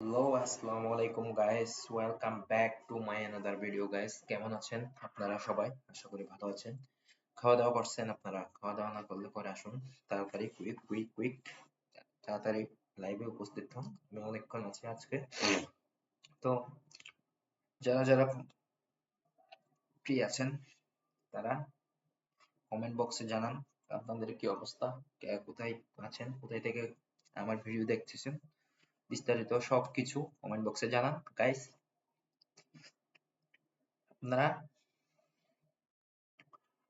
Hello আসসালামু আলাইকুম guys welcome back to my another video guys কেমন আছেন আপনারা সবাই? আশা করি ভালো আছেন। খাওয়া দাওয়া করছেন আপনারা? খাওয়া দাওয়া না করলে পরে আসুন। তাড়াতাড়ি কুইক কুইক কুইক তাড়াতাড়ি লাইভে উপস্থিত হন। আমি অনেকক্ষণ আছি আজকে। তো যারা যারা ফ্রি আছেন, তারা কমেন্ট বক্সে জানান আপনাদের কি অবস্থা? কোথায় আছেন? কোথায় থেকে আমার ভিডিও দেখতেছেন? বিস্তারিত সবকিছু কমেন্ট বক্সে জানান গাইস আপনারা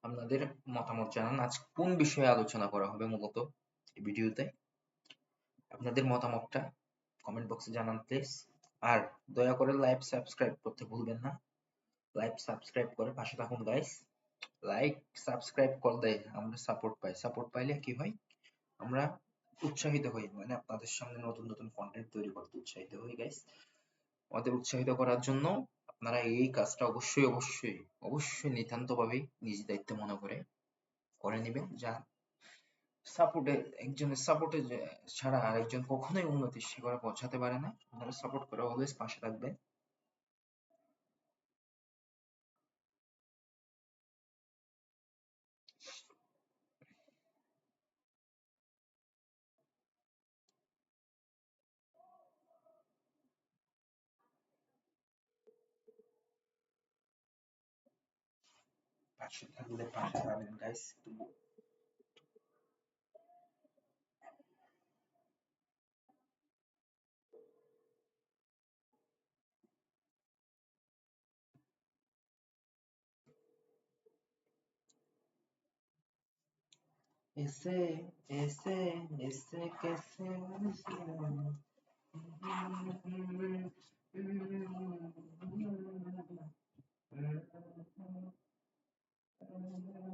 আপনাদের মতামত জানান, আজ কোন বিষয়ে আলোচনা করা হবে মূলত এই ভিডিওতে? আপনাদের মতামতটা কমেন্ট বক্সে জানান প্লিজ আর দয়া করে লাইভ সাবস্ক্রাইব করতে ভুলবেন না। লাইভ সাবস্ক্রাইব করে পাশে থাকুন গাইস লাইক সাবস্ক্রাইব করলে আমরা সাপোর্ট পাই। সাপোর্ট পাইলে কি হয়? আমরা উৎসাহিত হই মানে আপনাদের সামনে নতুন নতুন কন্টেন্ট তৈরি করতে উৎসাহিত হই গাইস আমাদের উৎসাহিত করার জন্য আপনারা এই কাজটা অবশ্যই অবশ্যই অবশ্যই নিতান্তভাবেই নিজ দায়িত্ব মনে করে করে নেবেন, যা সাপোর্টে একজনের সাপোর্টে ছাড়া আরেকজন কখনোই উন্নতির শিখরে পৌঁছাতে পারে না। আপনারা সাপোর্ট করে অলওয়েজ পাশে থাকবেন। Actually, I'm gonna pass it in, guys. ऐसे ऐसे ऐसे कैसे Mm-hmm. Thank you.